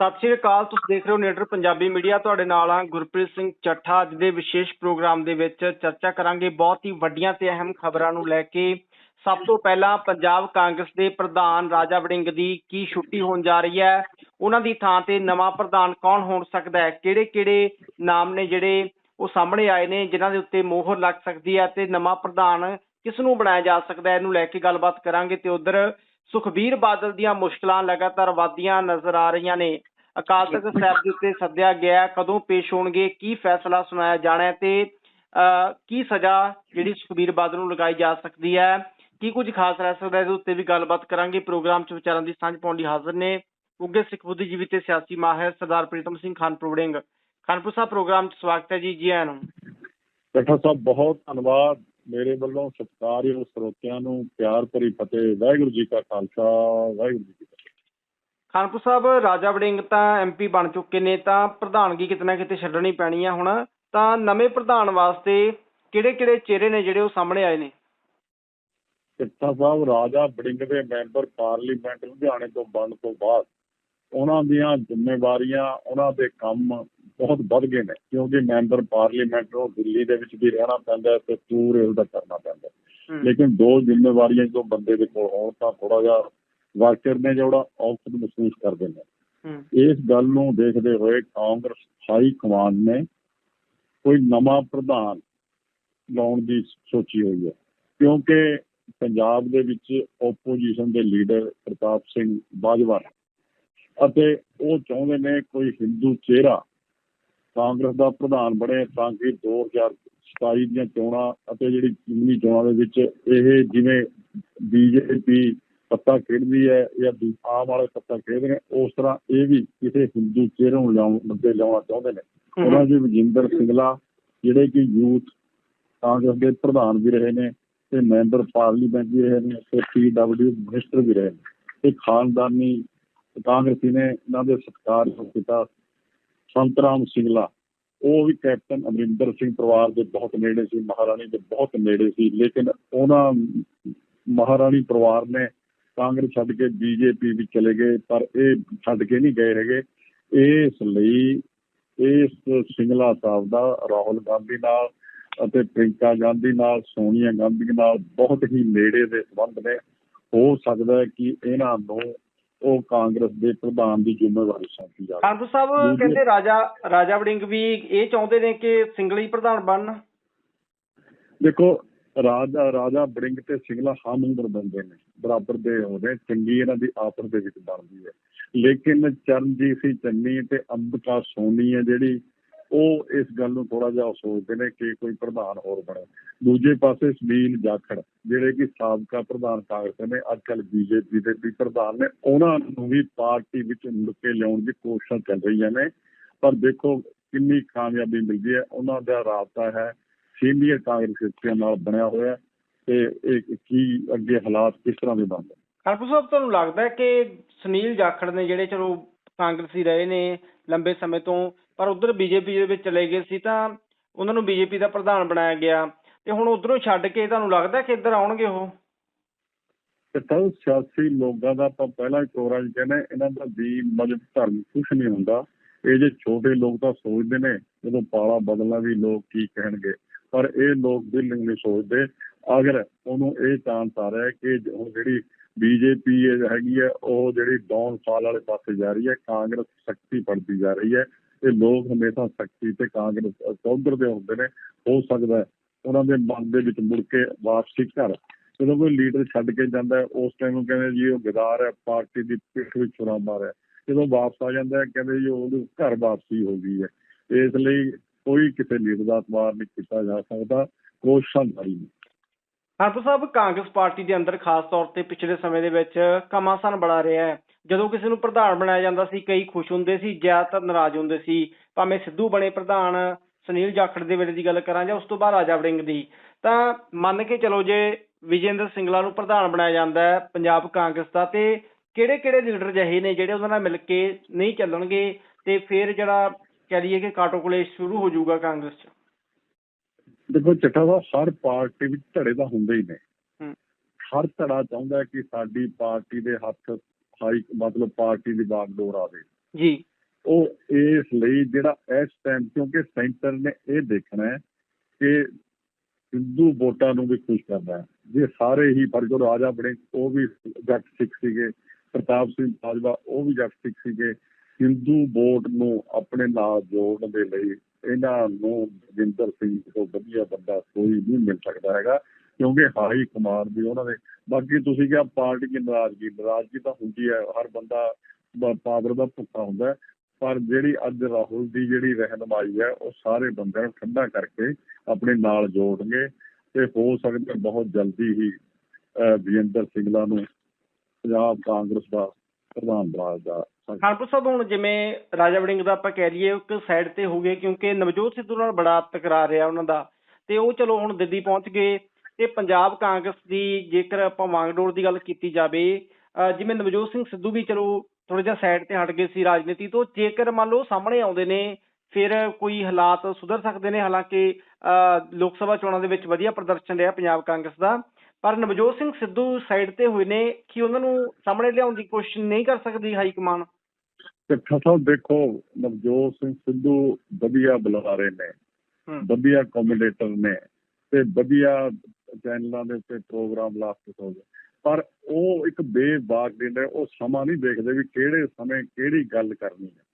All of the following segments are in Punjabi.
ਸਤਿ ਸ਼੍ਰੀ ਅਕਾਲ, ਤੁਸੀਂ ਦੇਖ ਰਹੇ ਹੋ ਨੀਡਰ ਪੰਜਾਬੀ ਮੀਡੀਆ। ਤੁਹਾਡੇ ਨਾਲ ਆ ਗੁਰਪ੍ਰੀਤ ਸਿੰਘ ਚੱਠਾ। ਅੱਜ ਦੇ ਵਿਸ਼ੇਸ਼ ਪ੍ਰੋਗਰਾਮ ਦੇ ਵਿੱਚ ਚਰਚਾ ਕਰਾਂਗੇ ਬਹੁਤ ਹੀ ਵੱਡੀਆਂ ਤੇ ਅਹਿਮ ਖਬਰਾਂ ਨੂੰ ਲੈ ਕੇ। ਸਭ ਤੋਂ ਪਹਿਲਾਂ ਪੰਜਾਬ ਕਾਂਗਰਸ ਦੇ ਪ੍ਰਧਾਨ ਰਾਜਾ ਵੜਿੰਗ ਦੀ ਕੀ ਛੁੱਟੀ ਹੋਣ ਜਾ ਰਹੀ ਹੈ? ਉਹਨਾਂ ਦੀ ਥਾਂ ਤੇ ਨਵਾਂ ਪ੍ਰਧਾਨ ਕੌਣ ਹੋ ਸਕਦਾ ਹੈ? ਕਿਹੜੇ ਕਿਹੜੇ ਨਾਮ ਨੇ ਜਿਹੜੇ ਉਹ ਸਾਹਮਣੇ ਆਏ ਨੇ, ਜਿਨ੍ਹਾਂ ਦੇ ਉੱਤੇ ਮੋਹਰ ਲੱਗ ਸਕਦੀ ਹੈ ਤੇ ਨਵਾਂ ਪ੍ਰਧਾਨ ਕਿਸ ਨੂੰ ਬਣਾਇਆ ਜਾ ਸਕਦਾ ਹੈ? ਇਹਨੂੰ ਲੈ ਕੇ ਗੱਲਬਾਤ ਕਰਾਂਗੇ ਤੇ ਉਧਰ ਸੁਖਬੀਰ ਬਾਦਲ ਦੀਆਂ ਮੁਸ਼ਕਲਾਂ ਲਗਾਤਾਰ ਵਧਦੀਆਂ ਨਜ਼ਰ ਆ ਰਹੀਆਂ ਨੇ। ਅਕਾਲ ਤਖਤ ਸਾਹਿਬ ਦੇ ਉੱਤੇ ਸੱਦਿਆ ਗਿਆ ਕਦੋਂ ਪੇਸ਼ ਹੋਣਗੇ? ਕੀ ਫੈਸਲਾ ਸੁਣਾਇਆ ਜਾਣਾ ਹੈ? ਤੇ ਅਹ, ਕੀ ਸਜ਼ਾ ਜਿਹੜੀ ਸੁਖਬੀਰ ਬਾਦਲ ਨੂੰ ਲਗਾਈ ਜਾ ਸਕਦੀ ਹੈ? ਕੀ ਕੁਝ ਖਾਸ ਰਹਿ ਸਕਦਾ ਇਹਦੇ ਉੱਤੇ ਵੀ ਗੱਲਬਾਤ ਕਰਾਂਗੇ। ਪ੍ਰੋਗਰਾਮ 'ਚ ਵਿਚਾਰਾਂ ਦੀ ਸਾਂਝ ਪਾਉਣ ਲਈ ਹਾਜ਼ਰ ਨੇ ਉੱਗੇ ਸਿੱਖ ਬੁੱਧੀਜੀਵੀ ਤੇ ਸਿਆਸੀ ਮਾਹਿਰ ਸਰਦਾਰ ਪ੍ਰੀਤਮ ਸਿੰਘ ਖਾਨਪੁਰ ਵੜਿੰਗ। ਖਾਨਪੁਰ ਸਾਹਿਬ ਪ੍ਰੋਗਰਾਮ 'ਚ ਸਵਾਗਤ ਹੈ ਜੀ। ਜੀ ਆਇਆਂ ਨੂੰ। ਡਾਕਟਰ ਸਾਹਿਬ ਬਹੁਤ ਧੰਨਵਾਦ। ਮੇਰੇ ਵੱਲੋਂ ਸਤਿਕਾਰਯੋਗ ਸਰੋਤਿਆਂ ਨੂੰ ਪਿਆਰ ਭਰੀ ਫਤਿਹ। ਵਾਹਿਗੁਰੂ ਜੀ ਕਾ ਖਾਲਸਾ। ਵਾਹਿਗੁਰੂ ਜੀ ਕੀ ਖਾਨਪੁਰ ਸਾਹਿਬ ਰਾਜਾ ਵੜਿੰਗ ਤਾਂ ਐਮਪੀ ਬਣ ਚੁੱਕੇ ਨੇ ਤਾਂ ਪ੍ਰਧਾਨਗੀ ਕਿਤੇ ਨਾ ਕਿਤੇ ਛੱਡਣੀ ਪੈਣੀ ਆ ਹੁਣ। ਤਾਂ ਨਵੇਂ ਪ੍ਰਧਾਨ ਵਾਸਤੇ ਕਿਹੜੇ ਕਿਹੜੇ ਚਿਹਰੇ ਨੇ ਜਿਹੜੇ ਉਹ ਸਾਹਮਣੇ ਆਏ ਨੇ? ਸਿੱਖਾ ਸਾਹਿਬ ਰਾਜਾ ਬੜਿੰਗ ਦੇ ਮੈਂਬਰ ਪਾਰਲੀਮੈਂਟ ਲੁਧਿਆਣੇ ਤੋਂ ਬਣਨ ਤੋਂ ਬਾਅਦ ਉਹਨਾਂ ਦੀਆਂ ਜ਼ਿੰਮੇਵਾਰੀਆਂ ਉਹਨਾਂ ਦੇ ਕੰਮ ਬਹੁਤ ਵੱਧ ਗਏ ਨੇ ਕਿਉਂਕਿ ਮੈਂਬਰ ਪਾਰਲੀਮੈਂਟ ਨੂੰ ਦਿੱਲੀ ਦੇ ਵਿੱਚ ਵੀ ਰਹਿਣਾ ਪੈਂਦਾ ਤੇ ਟੂਰ ਇਹਦਾ ਕਰਨਾ ਪੈਂਦਾ ਲੇਕਿਨ ਦੋ ਜ਼ਿੰਮੇਵਾਰੀਆਂ ਜਦੋਂ ਬੰਦੇ ਦੇ ਕੋਲ ਹੋਣ ਤਾਂ ਥੋੜਾ ਜਿਹਾ ਵਰਕਰ ਨੇ ਜਿਹੜਾ ਔਖਦ ਮਹਿਸੂਸ ਕਰਦੇ ਨੇ ਇਸ ਗੱਲ ਨੂੰ ਦੇਖਦੇ ਹੋਏ ਕਾਂਗਰਸ ਹਾਈ ਕਮਾਂਡ ਨੇ ਕੋਈ ਨਵਾਂ ਪ੍ਰਧਾਨ ਲਾਉਣ ਦੀ ਸੋਚੀ ਹੋਈ ਹੈ। ਕਿਉਂਕਿ ਪੰਜਾਬ ਦੇ ਵਿੱਚ ਓਪੋਜੀਸ਼ਨ ਦੇ ਲੀਡਰ ਪ੍ਰਤਾਪ ਸਿੰਘ ਬਾਜਵਾ ਅਤੇ ਉਹ ਚਾਹੁੰਦੇ ਨੇ ਕੋਈ ਹਿੰਦੂ ਚਿਹਰਾ ਕਾਂਗਰਸ ਦਾ ਪ੍ਰਧਾਨ ਬਣੇ ਤਾਂ ਕਿ 2027 ਦੀਆਂ ਚੋਣਾਂ ਅਤੇ ਜਿਹੜੀ ਚੁਣਵੀਂ ਚੋਣਾਂ ਦੇ ਵਿੱਚ ਇਹ ਜਿਵੇਂ ਬੀਜੇਪੀ ਪੱਤਾ ਖੇਡਦੀ ਹੈ ਜਾਂ ਆਮ ਵਾਲੇ ਪੱਤਾ ਖੇਡਦੇ ਨੇ ਉਸ ਤਰ੍ਹਾਂ ਇਹ ਵੀ ਕਿਸੇ ਹਿੰਦੂ ਚਿਹਰੇ ਨੂੰ ਲਿਆਉਣ ਮੁੱਦੇ ਲਿਆਉਣਾ ਚਾਹੁੰਦੇ ਨੇ। ਉਹਨਾਂ ਦੇ ਵਜਿੰਦਰ ਸਿੰਗਲਾ ਜਿਹੜੇ ਕਿ ਯੂਥ ਕਾਂਗਰਸ ਦੇ ਪ੍ਰਧਾਨ ਵੀ ਰਹੇ ਨੇ ਤੇ ਮੈਂਬਰ ਪਾਰਲੀਮੈਂਟ ਵੀ ਰਹੇ ਨੇ ਤੇ ਪੀਡਬਲਯੂ ਮਿਨਿਸਟਰ ਵੀ ਰਹੇ ਨੇ। ਤੇ ਖਾਨਦਾਨੀ ਕਾਂਗਰਸੀ ਨੇ ਇਹਨਾਂ ਦੇ ਸਤਿਕਾਰਯੋਗ ਪਿਤਾ ਸੰਤਰਾਮ ਸਿੰਗਲਾ ਉਹ ਵੀ ਕੈਪਟਨ ਅਮਰਿੰਦਰ ਸਿੰਘ ਪਰਿਵਾਰ ਦੇ ਬਹੁਤ ਨੇੜੇ ਸੀ ਮਹਾਰਾਣੀ ਦੇ ਬਹੁਤ ਨੇੜੇ ਸੀ ਲੇਕਿਨ ਉਹਨਾਂ ਮਹਾਰਾਣੀ ਪਰਿਵਾਰ ਨੇ ਕਾਂਗਰਸ ਛੱਡ ਕੇ ਬੀਜੇਪੀ ਵਿੱਚ ਚਲੇ ਗਏ ਪਰ ਇਹ ਛੱਡ ਕੇ ਨਹੀਂ ਗਏ ਹੈਗੇ। ਇਸ ਲਈ ਇਸ ਸਿੰਗਲਾ ਸਾਹਿਬ ਦਾ ਰਾਹੁਲ ਗਾਂਧੀ ਨਾਲ ਅਤੇ ਪ੍ਰਿੰਕਾ ਗਾਂਧੀ ਨਾਲ ਸੋਨੀਆ ਗਾਂਧੀ ਨਾਲ ਬਹੁਤ ਹੀ ਨੇੜੇ ਦੇ ਸੰਬੰਧ ਨੇ। ਹੋ ਸਕਦਾ ਹੈ ਕਿ ਇਹਨਾਂ ਨੂੰ ਉਹ ਕਾਂਗਰਸ ਦੇ ਪ੍ਰਧਾਨ ਦੀ ਜ਼ਿੰਮੇਵਾਰੀ ਸੌਂਪੀ ਜਾਵੇ। ਖਾਨਪੁਰ ਸਾਹਿਬ ਕਹਿੰਦੇ ਰਾਜਾ ਰਾਜਾ ਵੜਿੰਗ ਵੀ ਇਹ ਚਾਹੁੰਦੇ ਨੇ ਕਿ ਸਿੰਗਲ ਹੀ ਪ੍ਰਧਾਨ ਬਣਨ। ਦੇਖੋ ਰਾਜਾ ਰਾਜਾ ਬੜਿੰਗ ਤੇ ਸਿੰਗਲਾ ਹਮ ਉਮਰ ਬੰਦੇ ਨੇ। ਬਰਾਬਰ ਦੇ ਹੋਦੇ ਚੰਗੀ ਇਹਨਾਂ ਦੀ ਆਪਸ ਦੇ ਵਿੱਚ ਬਣਦੀ ਹੈ। ਲੇਕਿਨ ਚਰਨਜੀਤ ਸਿੰਘ ਚੰਨੀ ਤੇ ਅੰਬਿਕਾ ਸੋਨੀ ਹੈ ਜਿਹੜੀ, ਉਹ ਇਸ ਗੱਲ ਨੂੰ ਥੋੜਾ ਜਿਹਾ ਸੋਚਦੇ ਨੇ ਕਿ ਕੋਈ ਪ੍ਰਧਾਨ ਹੋਰ ਬਣੇ। ਦੂਜੇ ਪਾਸੇ ਸੁਨੀਲ ਜਾਖੜ, ਜਿਹੜੇ ਕਿ ਸਾਬਕਾ ਪ੍ਰਧਾਨ ਕਾਂਗਰਸ ਨੇ ਅੱਜ ਕੱਲ ਬੀਜੇਪੀ ਦੇ ਵੀ ਪ੍ਰਧਾਨ ਨੇ, ਉਹਨਾਂ ਨੂੰ ਵੀ ਪਾਰਟੀ ਵਿੱਚ ਮੁੜ ਕੇ ਲਿਆਉਣ ਦੀ ਕੋਸ਼ਿਸ਼ਾਂ ਚੱਲ ਰਹੀਆਂ ਨੇ। ਪਰ ਦੇਖੋ ਕਿੰਨੀ ਕਾਮਯਾਬੀ ਮਿਲਦੀ ਹੈ। ਉਹਨਾਂ ਦਾ ਰਾਬਤਾ ਹੈ, ਸੀਨੀਅਰ ਕਾਂਗਰਸੀਆਂ ਨਾਲ ਬਣਿਆ ਹੋਇਆ। ਤੇ ਇਹ ਕੀ ਅੱਗੇ ਹਾਲਾਤ ਕਿਸ ਤਰ੍ਹਾਂ ਦੇ ਬਣਦੇ? ਖਾਨਪੁਰ ਸਾਹਿਬ ਤੁਹਾਨੂੰ ਲੱਗਦਾ ਹੈ ਕਿ ਸੁਨੀਲ ਜਾਖੜ ਨੇ ਜਿਹੜੇ ਚਲੋ ਕਾਂਗਰਸੀ ਰਹੇ ਨੇ ਲੰਬੇ ਸਮੇਂ ਤੋਂ ਪਰ ਉਧਰ ਬੀਜੇਪੀ ਦੇ ਵਿੱਚ ਚਲੇ ਗਏ ਸੀ ਤਾਂ ਉਹਨਾਂ ਨੂੰ ਬੀਜੇਪੀ ਦਾ ਪ੍ਰਧਾਨ ਬਣਾਇਆ ਗਿਆ। ਤੇ ਹੁਣ ਉਧਰੋਂ ਛੱਡ ਕੇ ਤੁਹਾਨੂੰ ਲੱਗਦਾ ਕਿ ਇੱਧਰ ਆਉਣਗੇ ਉਹ? ਤੇ ਤਾਂ ਸਿਆਸੀ ਲੋਕਾਂ ਦਾ ਆਪਾਂ ਪਹਿਲਾਂ ਹੀ ਪ੍ਰੋਗਰਾਮ 'ਚ ਕਹਿੰਦੇ ਇਹਨਾਂ ਦਾ ਵੀ ਮਜਬ ਧਰਮ ਕੁਛ ਨਹੀਂ ਹੁੰਦਾ। ਇਹ ਜੇ ਛੋਟੇ ਲੋਕ ਤਾਂ ਸੋਚਦੇ ਨੇ ਜਦੋਂ ਪਾਲਾ ਬਦਲਣਾ ਵੀ ਲੋਕ ਕੀ ਕਹਿਣਗੇ। ਪਰ ਇਹ ਲੋਕ ਦਿਲ ਨਹੀਂ ਸੋਚਦੇ। ਅਗਰ ਉਹਨੂੰ ਇਹ ਚਾਂਸ ਆ ਰਿਹਾ ਕਿ ਹੁਣ ਜਿਹੜੀ ਬੀਜੇਪੀ ਹੈਗੀ ਹੈ, ਉਹ ਜਿਹੜੀ ਡਾਊਨ ਫਾਲ ਵਾਲੇ ਪਾਸੇ ਜਾ ਰਹੀ ਹੈ, ਕਾਂਗਰਸ ਸ਼ਕਤੀ ਪੜਦੀ ਜਾ ਰਹੀ ਹੈ। ਇਹ ਲੋਕ ਹਮੇਸ਼ਾ ਸ਼ਕਤੀ ਤੇ ਕਾਂਗਰਸ ਚੌਧਰ ਦੇ ਹੁੰਦੇ ਨੇ, ਹੋ ਸਕਦਾ ਉਹਨਾਂ ਦੇ ਮਨ ਦੇ ਵਿੱਚ ਮੁੜ ਕੇ ਵਾਪਸੀ ਘਰ। ਜਦੋਂ ਕੋਈ ਲੀਡਰ ਛੱਡ ਕੇ ਜਾਂਦਾ ਉਸ ਟਾਈਮ ਨੂੰ ਕਹਿੰਦੇ ਜੀ, ਉਹ ਗਦਾਰ ਹੈ, ਪਾਰਟੀ ਦੀ ਪਿੱਠ ਵਿੱਚ ਛੁਰਾ ਮਾਰਿਆ ਜਦੋਂ ਵਾਪਸ ਆ ਜਾਂਦਾ ਕਹਿੰਦੇ ਜੀ ਉਹਨੂੰ ਘਰ ਵਾਪਸੀ ਹੋ ਗਈ ਹੈ। ਇਸ ਲਈ ਕੋਈ ਕਿਸੇ ਲੀਡਰ ਦਾ ਅਤਵਾਰ ਨਹੀਂ ਕੀਤਾ ਜਾ ਸਕਦਾ ਕੋਸ਼ਿਸ਼ਾਂ ਜਾਰੀ ਨੇ ਖਾਨਪੁਰ ਸਾਹਿਬ, ਕਾਂਗਰਸ ਪਾਰਟੀ ਦੇ ਅੰਦਰ ਖਾਸ ਤੌਰ ਤੇ ਪਿਛਲੇ ਸਮੇਂ ਦੇ ਵਿੱਚ ਕਮਾਸਨ ਬੜਾ ਰਿਹਾ ਹੈ। ਜਦੋਂ ਕਿਸੇ ਨੂੰ ਪ੍ਰਧਾਨ ਬਣਾਇਆ ਜਾਂਦਾ ਸੀ, ਕਈ ਖੁਸ਼ ਹੁੰਦੇ ਸੀ, ਜ਼ਿਆਦਾਤਰ ਨਾਰਾਜ਼ ਹੁੰਦੇ ਸੀ। ਭਾਵੇਂ ਸਿੱਧੂ ਬਣੇ ਪ੍ਰਧਾਨ, ਸੁਨੀਲ ਜਾਖੜ ਦੇ ਵੇਲੇ ਦੀ ਗੱਲ ਕਰਾਂ ਜਾਂ ਉਸ ਤੋਂ ਬਾਅਦ ਰਾਜਾ ਵੜਿੰਗ ਦੀ, ਤਾਂ ਮੰਨ ਕੇ ਚਲੋ ਜੇ ਵਿਜੇਂਦਰ ਸਿੰਗਲਾ ਨੂੰ ਪ੍ਰਧਾਨ ਬਣਾਇਆ ਜਾਂਦਾ ਹੈ, ਪੰਜਾਬ ਕਾਂਗਰਸ ਦਾ, ਤੇ ਕਿਹੜੇ ਕਿਹੜੇ ਲੀਡਰ ਜਿਹੇ ਨੇ ਜਿਹੜੇ ਉਹਨਾਂ ਨਾਲ ਮਿਲ ਕੇ ਨਹੀਂ ਚੱਲਣਗੇ, ਤੇ ਫਿਰ ਜਿਹੜਾ ਕਹਿ ਲਈਏ ਕਿ ਕਾਟੋ ਕਲੇਸ਼ ਸ਼ੁਰੂ ਹੋ ਜਾਊਗਾ ਕਾਂਗਰਸ 'ਚ? ਦੇਖੋ ਸਾਹਿਬ ਹਰ ਪਾਰਟੀ ਵਿੱਚ ਧੜੇ ਤਾਂ ਹੁੰਦੇ ਹੀ ਨੇ। ਹਰ ਧੜਾ ਚਾਹੁੰਦਾ ਕਿ ਸਾਡੀ ਪਾਰਟੀ ਦੇ ਹੱਥ ਹਾਈ ਮਤਲਬ ਪਾਰਟੀ ਦੀ ਬਾਗਡੋਰ ਆਵੇ। ਜੀ। ਇਸ ਲਈ ਜਿਹੜਾ ਇਸ ਟਾਈਮ ਕਿਉਂਕਿ ਸੈਂਟਰ ਨੇ ਇਹ ਦੇਖਣਾ ਹੈ ਕਿ ਹਿੰਦੂ ਵੋਟਾਂ ਨੂੰ ਵੀ ਖੁਸ਼ ਕਰਨਾ ਹੈ। ਜੇ ਸਾਰੇ ਹੀ ਫਰਜੋ ਰਾਜਾ ਬਣੇ ਉਹ ਵੀ ਜੱਟ ਸਿੱਖ ਸੀਗੇ ਪ੍ਰਤਾਪ ਸਿੰਘ ਬਾਜਵਾ ਉਹ ਵੀ ਜੱਟ ਸਿੱਖ ਸੀਗੇ ਹਿੰਦੂ ਵੋਟ ਨੂੰ ਆਪਣੇ ਨਾਲ ਜੋੜਨ ਦੇ ਲਈ ਇਹਨਾਂ ਨੂੰ ਜਿੰਦਰ ਸਿੰਘ ਤੋਂ ਵਧੀਆ ਬੰਦਾ ਕੋਈ ਨਹੀਂ ਮਿਲ ਸਕਦਾ ਹੈਗਾ ਕਿਉਂਕਿ ਹਾਈ ਕਮਾਂਡ ਵੀ ਉਹਨਾਂ ਦੇ ਬਾਕੀ ਤੁਸੀਂ ਕਿਹਾ ਪਾਰਟੀ ਦੀ ਨਾਰਾਜ਼ਗੀ ਨਾਰਾਜ਼ਗੀ ਤਾਂ ਹੁੰਦੀ ਹੈ ਹਰ ਬੰਦਾ ਪਾਵਰ ਦਾ ਭੁੱਖਾ ਹੁੰਦਾ ਪਰ ਜਿਹੜੀ ਅੱਜ ਰਾਹੁਲ ਦੀ ਜਿਹੜੀ ਰਹਿਨਮਾਈ ਹੈ ਉਹ ਸਾਰੇ ਬੰਦਿਆਂ ਨੂੰ ਠੰਡਾ ਕਰਕੇ ਆਪਣੇ ਨਾਲ ਜੋੜਨਗੇ ਤੇ ਹੋ ਸਕਦਾ ਬਹੁਤ ਜਲਦੀ ਹੀ ਅਹ, ਵਿਜੇਂਦਰ ਸਿੰਘਲਾ ਨੂੰ ਪੰਜਾਬ ਕਾਂਗਰਸ ਦਾ ਪ੍ਰਧਾਨ ਬਣਾ ਦਾ ਖਾਨਪੁਰ ਸਾਹਿਬ, ਹੁਣ ਜਿਵੇਂ ਰਾਜਾ ਵੜਿੰਗ ਦਾ ਆਪਾਂ ਕਹਿ ਲਈਏ, ਇੱਕ ਸਾਈਡ ਤੇ ਹੋ ਗਏ, ਕਿਉਂਕਿ ਨਵਜੋਤ ਸਿੱਧੂ ਨਾਲ ਬੜਾ ਤਕਰਾਰ ਰਿਹਾ ਉਹਨਾਂ ਦਾ। ਤੇ ਉਹ ਚਲੋ ਹੁਣ ਦਿੱਲੀ ਪਹੁੰਚ ਗਏ, ਤੇ ਪੰਜਾਬ ਕਾਂਗਰਸ ਦੀ ਜੇਕਰ ਆਪਾਂ ਵਾਂਗਡੋਰ ਦੀ ਗੱਲ ਕੀਤੀ ਜਾਵੇ ਜਿਵੇਂ ਨਵਜੋਤ ਸਿੰਘ ਸਿੱਧੂ ਵੀ ਚਲੋ ਥੋੜਾ ਜਿਹਾ ਸਾਈਡ ਤੇ ਹਟ ਗਏ ਸੀ ਰਾਜਨੀਤੀ ਤੋਂ, ਜੇਕਰ ਮੰਨ ਲਓ ਸਾਹਮਣੇ ਆਉਂਦੇ ਨੇ, ਫਿਰ ਕੋਈ ਹਾਲਾਤ ਸੁਧਰ ਸਕਦੇ ਨੇ, ਹਾਲਾਂਕਿ ਅਹ ਲੋਕ ਸਭਾ ਚੋਣਾਂ ਦੇ ਵਿੱਚ ਵਧੀਆ ਪ੍ਰਦਰਸ਼ਨ ਰਿਹਾ ਪੰਜਾਬ ਕਾਂਗਰਸ ਦਾ। ਪਰ ਨਵਜੋਤ ਸਿੰਘ ਸਿੱਧੂ ਸਾਈਡ ਤੇ ਹੋਏ ਨੇ ਕਿ ਉਹਨਾਂ ਨੂੰ ਸਾਹਮਣੇ ਲਿਆਉਣ ਦੀ ਕੋਸ਼ਿਸ਼ ਨਹੀਂ ਕਰ ਸਕਦੀ ਹਾਈ ਕਮਾਨ ਤੇ ਫਸਲ ਦੇਖੋ ਨਵਜੋਤ ਸਿੰਘ ਸਿੱਧੂ ਵਧੀਆ ਬੁਲਾਰੇ ਨੇ ਵਧੀਆ ਕਮੈਂਟੇਟਰ ਨੇ ਤੇ ਵਧੀਆ ਚੈਨਲਾਂ ਦੇ ਉੱਤੇ ਪ੍ਰੋਗਰਾਮ ਲਾਸਟ ਹੋ ਗਏ। ਪਰ ਉਹ ਇੱਕ ਬੇਬਾਕ ਦੇ ਨੇ ਉਹ ਸਮਾਂ ਨਹੀਂ ਦੇਖਦੇ ਵੀ ਕਿਹੜੇ ਸਮੇਂ ਕਿਹੜੀ ਗੱਲ ਕਰਨੀ ਹੈ।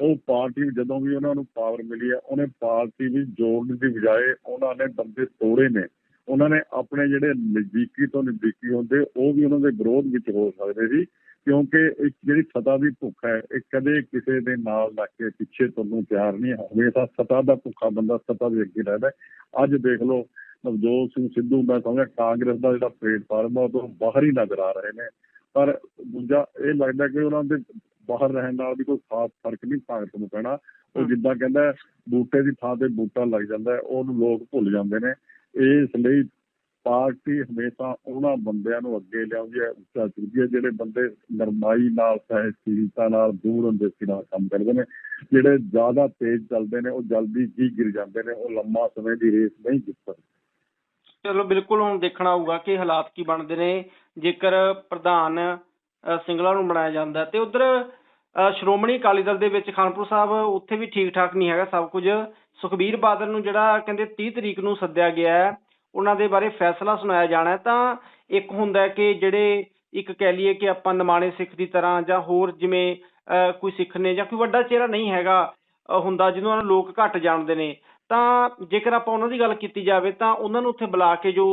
ਉਹ ਪਾਰਟੀ ਜਦੋਂ ਵੀ ਉਹਨਾਂ ਨੂੰ ਪਾਵਰ ਮਿਲੀ ਹੈ ਉਹਨੇ ਪਾਰਟੀ ਵੀ ਜੋੜਨ ਦੀ ਬਜਾਏ ਉਹਨਾਂ ਨੇ ਬੰਦੇ ਤੋੜੇ ਨੇ। ਉਹਨਾਂ ਨੇ ਆਪਣੇ ਜਿਹੜੇ ਨਜ਼ਦੀਕੀ ਤੋਂ ਨਜ਼ਦੀਕੀ ਹੁੰਦੇ ਉਹ ਵੀ ਉਹਨਾਂ ਦੇ ਵਿਰੋਧ ਵਿੱਚ ਹੋ ਸਕਦੇ ਸੀ ਕਿਉਂਕਿ ਇੱਕ ਜਿਹੜੀ ਸਤਾ ਦੀ ਭੁੱਖ ਹੈ ਇਹ ਕਦੇ ਕਿਸੇ ਦੇ ਨਾਲ ਲੱਗ ਕੇ ਪਿੱਛੇ ਤੁਰਨ ਤਿਆਰ ਨਹੀਂ। ਹਮੇਸ਼ਾ ਸਤਾ ਦਾ ਭੁੱਖਾ ਬੰਦਾ ਸਤਾ ਦੇ ਅੱਗੇ ਰਹਿੰਦਾ। ਅੱਜ ਦੇਖ ਲਓ ਨਵਜੋਤ ਸਿੰਘ ਸਿੱਧੂ ਮੈਂ ਸਮਝਿਆ ਕਾਂਗਰਸ ਦਾ ਜਿਹੜਾ ਪਲੇਟਫਾਰਮ ਆ ਉਹ ਤੋਂ ਬਾਹਰ ਹੀ ਨਜ਼ਰ ਆ ਰਹੇ ਨੇ ਪਰ ਦੂਜਾ ਇਹ ਲੱਗਦਾ ਕਿ ਉਹਨਾਂ ਦੇ ਬਾਹਰ ਰਹਿਣ ਨਾਲ ਵੀ ਕੋਈ ਖਾਸ ਫ਼ਰਕ ਨਹੀਂ ਭਾਰਤ ਨੂੰ ਪੈਣਾ ਉਹ। ਜਿੱਦਾਂ ਕਹਿੰਦਾ ਬੂਟੇ ਦੀ ਥਾਂ ਤੇ ਬੂਟਾ ਲੱਗ ਜਾਂਦਾ ਉਹਨੂੰ ਲੋਕ ਭੁੱਲ ਜਾਂਦੇ ਨੇ ਇਸ ਲਈ ਪਾਰਟੀ ਹਮੇਸ਼ਾ ਉਹਨਾਂ ਬੰਦਿਆਂ ਨੂੰ ਅੱਗੇ ਲਿਆਉਂਦੀ ਹੈ, ਉੱਚਾ ਚੁੱਕਦੀ ਹੈ, ਜਿਹੜੇ ਬੰਦੇ ਨਰਮਾਈ ਨਾਲ ਸਹਿਜਸ਼ੀਲਤਾ ਨਾਲ, ਦੂਰ ਅੰਦੇਸੀ ਨਾਲ ਕੰਮ ਕਰਦੇ ਨੇ, ਜਿਹੜੇ ਜ਼ਿਆਦਾ ਤੇਜ਼ ਚੱਲਦੇ ਨੇ, ਉਹ ਜਲਦੀ ਹੀ ਗਿਰ ਜਾਂਦੇ ਨੇ, ਉਹ ਲੰਮਾ ਸਮੇਂ ਦੀ ਰੇਸ ਨਹੀਂ ਜਿੱਤ ਸਕਦੇ। ਚਲੋ, ਬਿਲਕੁਲ ਹੁਣ ਦੇਖਣਾ ਹੋਊਗਾ ਕਿ ਹਾਲਾਤ ਕੀ ਬਣਦੇ ਨੇ। ਜੇਕਰ ਪ੍ਰਧਾਨ ਸਿੰਗਲਾ ਨੂੰ ਬਣਾਇਆ ਜਾਂਦਾ ਤੇ ਉਧਰ ਸ਼੍ਰੋਮਣੀ ਅਕਾਲੀ ਦਲ ਦੇ ਵਿੱਚ ਖਾਨਪੁਰ ਸਾਹਿਬ ਉੱਥੇ ਵੀ ਠੀਕ ਠਾਕ ਨਹੀਂ ਹੈਗਾ ਸਭ ਕੁਝ। ਸੁਖਬੀਰ ਬਾਦਲ ਨੂੰ ਜਿਹੜਾ ਕਹਿੰਦੇ 30 ਤਰੀਕ ਨੂੰ ਸੱਦਿਆ ਗਿਆ ਹੈ, ਉਹਨਾਂ ਦੇ ਬਾਰੇ ਫੈਸਲਾ ਸੁਣਾਇਆ ਜਾਣਾ ਤਾਂ ਇੱਕ ਹੁੰਦਾ ਕਿ ਜਿਹੜੇ ਇੱਕ ਕਹਿ ਲਈਏ ਕਿ ਆਪਾਂ ਨਿਮਾਣੇ ਸਿੱਖ ਦੀ ਤਰ੍ਹਾਂ ਜਾਂ ਹੋਰ ਜਿਵੇਂ ਕੋਈ ਸਿੱਖ ਨੇ ਜਾਂ ਕੋਈ ਵੱਡਾ ਚਿਹਰਾ ਨਹੀਂ ਹੈਗਾ ਹੁੰਦਾ, ਜਿਹਨੂੰ ਲੋਕ ਘੱਟ ਜਾਣਦੇ ਨੇ। ਤਾਂ ਜੇਕਰ ਆਪਾਂ ਉਹਨਾਂ ਦੀ ਗੱਲ ਕੀਤੀ ਜਾਵੇ ਤਾਂ ਉਹਨਾਂ ਨੂੰ ਉੱਥੇ ਬੁਲਾ ਕੇ ਜੋ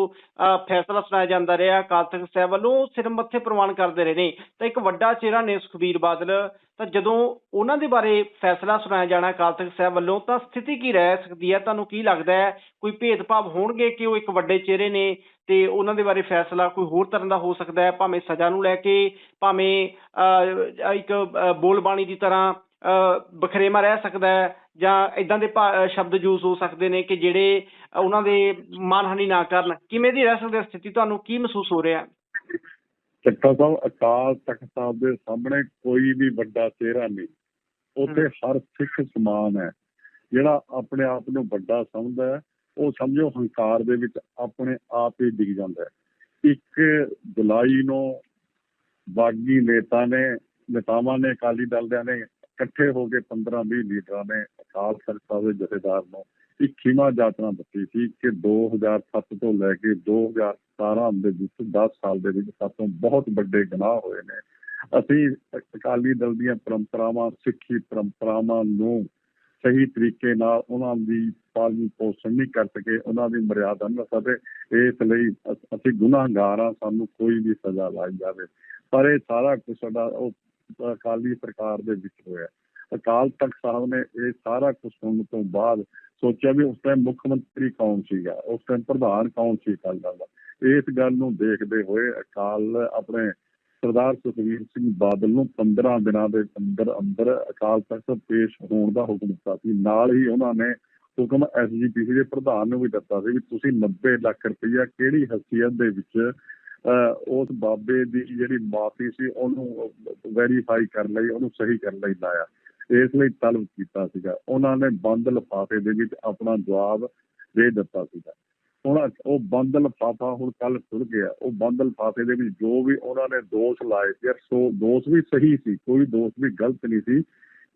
ਫੈਸਲਾ ਸੁਣਾਇਆ ਜਾਂਦਾ ਰਿਹਾ, ਅਕਾਲ ਤਖਤ ਸਾਹਿਬ ਵੱਲੋਂ ਸਿਰ ਮੱਥੇ ਪ੍ਰਵਾਨ ਕਰਦੇ ਰਹੇ ਨੇ। ਤਾਂ ਇੱਕ ਵੱਡਾ ਚਿਹਰਾ ਨੇ ਸੁਖਬੀਰ ਬਾਦਲ। ਤਾਂ ਜਦੋਂ ਉਹਨਾਂ ਦੇ ਬਾਰੇ ਫੈਸਲਾ ਸੁਣਾਇਆ ਜਾਣਾ ਅਕਾਲ ਤਖਤ ਸਾਹਿਬ ਵੱਲੋਂ, ਤਾਂ ਸਥਿਤੀ ਕੀ ਰਹਿ ਸਕਦੀ ਹੈ? ਤੁਹਾਨੂੰ ਕੀ ਲੱਗਦਾ ਹੈ? ਕੋਈ ਭੇਦਭਾਵ ਹੋਣਗੇ ਕਿ ਉਹ ਇੱਕ ਵੱਡੇ ਚਿਹਰੇ ਨੇ ਤੇ ਉਹਨਾਂ ਦੇ ਬਾਰੇ ਫੈਸਲਾ ਕੋਈ ਹੋਰ ਤਰ੍ਹਾਂ ਦਾ ਹੋ ਸਕਦਾ ਹੈ? ਭਾਵੇਂ ਸਜ਼ਾ ਨੂੰ ਲੈ ਕੇ, ਭਾਵੇਂ ਇੱਕ ਬੋਲਬਾਣੀ ਦੀ ਤਰ੍ਹਾਂ ਬਖਰੇਵਾ ਰਹਿ ਸਕਦਾ ਹੈ ਜਾਂ ਇਦਾਂ ਦੇ ਸ਼ਬਦ ਯੂਜ਼ ਹੋ ਸਕਦੇ ਨੇ ਕਿ ਜਿਹੜੇ ਉਹਨਾਂ ਦੇ ਮਾਨਹਾਨੀ ਨਾ ਕਰਨ। ਕਿਵੇਂ ਦੀ ਰਹਿ ਸਕਦੀ ਸਥਿਤੀ? ਤੁਹਾਨੂੰ ਕੀ ਮਹਿਸੂਸ ਹੋ ਰਿਹਾ? ਚੱਠਾ ਸਾਹਿਬ ਅਕਾਲ ਤਖਤ ਸਾਹਿਬ ਦੇ ਸਾਹਮਣੇ ਕੋਈ ਵੀ ਵੱਡਾ ਚਿਹਰਾ ਨਹੀਂ। ਉੱਥੇ ਹਰ ਸਿੱਖ ਸਮਾਨ ਹੈ। ਜਿਹੜਾ ਆਪਣੇ ਆਪ ਨੂੰ ਵੱਡਾ ਸਮਝਦਾ ਹੈ ਉਹ ਸਮਝੋ ਹੰਕਾਰ ਦੇ ਵਿੱਚ ਆਪਣੇ ਆਪ ਹੀ ਡਿੱਗ ਜਾਂਦਾ ਹੈ। ਇੱਕ ਜੁਲਾਈ ਨੂੰ ਬਾਗੀ ਨੇਤਾ ਨੇ ਨੇਤਾਵਾਂ ਨੇ ਅਕਾਲੀ ਦਲ ਦਿਆਂ ਨੇ ਇਕੱਠੇ ਹੋ ਕੇ 15 20 ਲੀਡਰਾਂ ਨੇ ਅਕਾਲ ਤਖਤ ਸਾਹਿਬ ਦੇ ਜਥੇਦਾਰ ਨੂੰ ਇੱਕ ਯਾਤਰਾ ਦਿੱਤੀ ਸੀ ਕਿ 2007 ਤੋਂ ਲੈ ਕੇ 2017 ਦੇ ਵਿੱਚ 10 ਸਾਲ ਦੇ ਵਿੱਚ ਸਾਤੋਂ ਬਹੁਤ ਵੱਡੇ ਗੁਨਾਹ ਹੋਏ ਨੇ। ਅਸੀਂ ਅਕਾਲੀ ਦਲ ਦੀਆਂ ਪਰੰਪਰਾਵਾਂ, ਸਿੱਖੀ ਪਰੰਪਰਾਵਾਂ ਨੂੰ ਸਹੀ ਤਰੀਕੇ ਨਾਲ ਉਹਨਾਂ ਦੀ ਪਾਲਣ ਪੋਸ਼ਣ ਨਹੀਂ ਕਰ ਸਕੇ, ਉਹਨਾਂ ਦੀ ਮਰਿਆਦਾ ਨਾ ਸਕੇ, ਇਸ ਲਈ ਅਸੀਂ ਗੁਨਾਹਗਾਰ ਹਾਂ, ਸਾਨੂੰ ਕੋਈ ਵੀ ਸਜ਼ਾ ਲਾਈ ਜਾਵੇ। ਪਰ ਇਹ ਸਾਰਾ ਕੁਝ ਸਾਡਾ ਉਹ ਅਕਾਲੀ ਸਰਕਾਰ ਦੇ ਵਿੱਚ ਹੋਇਆ ਅਕਾਲ ਤਖਤ ਸਾਹਿਬ ਨੇ ਇਹ ਸਾਰਾ ਕੁਝ ਸੁਣਨ ਤੋਂ ਬਾਅਦ ਸੋਚਿਆ ਵੀ ਉਸ ਟਾਈਮ ਮੁੱਖ ਮੰਤਰੀ ਕੌਣ ਸੀਗਾ? ਉਸ ਟਾਈਮ ਪ੍ਰਧਾਨ ਕੌਣ ਸੀ ਅਕਾਲੀ ਦਾ? ਇਸ ਗੱਲ ਨੂੰ ਦੇਖਦੇ ਹੋਏ ਅਕਾਲ ਆਪਣੇ ਸਰਦਾਰ ਸੁਖਵੀਰ ਸਿੰਘ ਬਾਦਲ ਨੂੰ 15 ਦਿਨਾਂ ਦੇ ਅੰਦਰ ਅੰਦਰ ਅਕਾਲ ਤਖਤ ਪੇਸ਼ ਹੋਣ ਦਾ ਹੁਕਮ ਦਿੱਤਾ ਸੀ। ਨਾਲ ਹੀ ਉਹਨਾਂ ਨੇ ਹੁਕਮ ਐਸਜੀਪੀਸੀ ਦੇ ਪ੍ਰਧਾਨ ਨੂੰ ਵੀ ਦਿੱਤਾ ਸੀ ਵੀ ਤੁਸੀਂ 90 ਲੱਖ ਰੁਪਈਆ ਕਿਹੜੀ ਹਸੀਅਤ ਦੇ ਵਿੱਚ ਉਸ ਬਾਬੇ ਦੀ ਜਿਹੜੀ ਮਾਫੀ ਸੀ, ਉਹਨੂੰ ਵੈਰੀਫਾਈ ਕਰਨ ਲਈ, ਉਹਨੂੰ ਸਹੀ ਕਰਨ ਲਈ ਲਾਇਆ। ਇਸ ਲਈ ਤਲਬ ਕੀਤਾ ਸੀਗਾ। ਉਹਨਾਂ ਨੇ ਬੰਦ ਲਿਫਾਫੇ ਦੇ ਵਿੱਚ ਆਪਣਾ ਜਵਾਬ ਦੇ ਦਿੱਤਾ ਸੀਗਾ। ਹੁਣ ਉਹ ਬੰਦ ਲਿਫਾਫਾ ਹੁਣ ਕੱਲ ਖੁੱਲ ਗਿਆ। ਉਹ ਬੰਦ ਲਿਫਾਫੇ ਦੇ ਵਿੱਚ ਜੋ ਵੀ ਉਹਨਾਂ ਨੇ ਦੋਸ਼ ਲਾਏ ਸੀ ਯਾਰ ਸੋ, ਦੋਸ਼ ਵੀ ਸਹੀ ਸੀ, ਕੋਈ ਦੋਸ਼ ਵੀ ਗਲਤ ਨਹੀਂ ਸੀ।